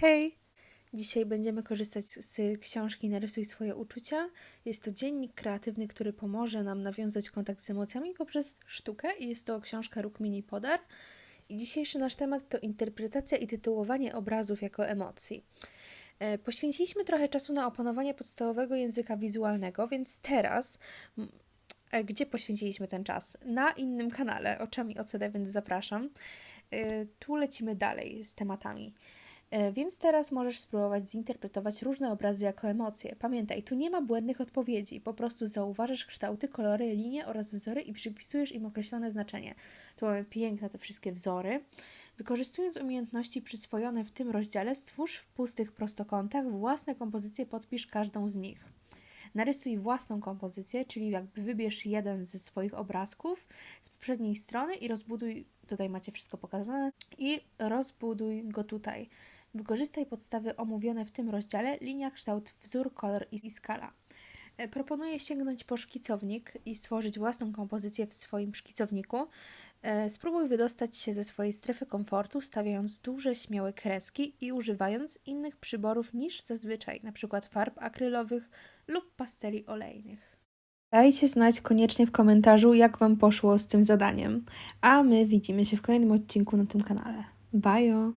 Hej! Dzisiaj będziemy korzystać z książki Narysuj swoje uczucia. Jest to dziennik kreatywny, który pomoże nam nawiązać kontakt z emocjami poprzez sztukę i jest to książka Rukmini Podar. I dzisiejszy nasz temat to interpretacja i tytułowanie obrazów jako emocji. E, Poświęciliśmy trochę czasu na opanowanie podstawowego języka wizualnego, więc teraz e, gdzie poświęciliśmy ten czas? Na innym kanale, oczami OCD, więc zapraszam. E, Tu lecimy dalej z tematami. E, Więc teraz możesz spróbować zinterpretować różne obrazy jako emocje. Pamiętaj, tu nie ma błędnych odpowiedzi, po prostu zauważasz kształty, kolory, linie oraz wzory i przypisujesz im określone znaczenie. Tu mamy piękne te wszystkie wzory. Wykorzystując umiejętności przyswojone w tym rozdziale, stwórz w pustych prostokątach własne kompozycje, podpisz każdą z nich. Narysuj własną kompozycję, czyli jakby wybierz jeden ze swoich obrazków z poprzedniej strony i rozbuduj, tutaj macie wszystko pokazane, i rozbuduj go tutaj. Wykorzystaj podstawy omówione w tym rozdziale, linia, kształt, wzór, kolor i skala. E, Proponuję sięgnąć po szkicownik i stworzyć własną kompozycję w swoim szkicowniku. E, Spróbuj wydostać się ze swojej strefy komfortu, stawiając duże, śmiałe kreski i używając innych przyborów niż zazwyczaj, np. farb akrylowych lub pasteli olejnych. Dajcie znać koniecznie w komentarzu, jak Wam poszło z tym zadaniem. A my widzimy się w kolejnym odcinku na tym kanale. Bye!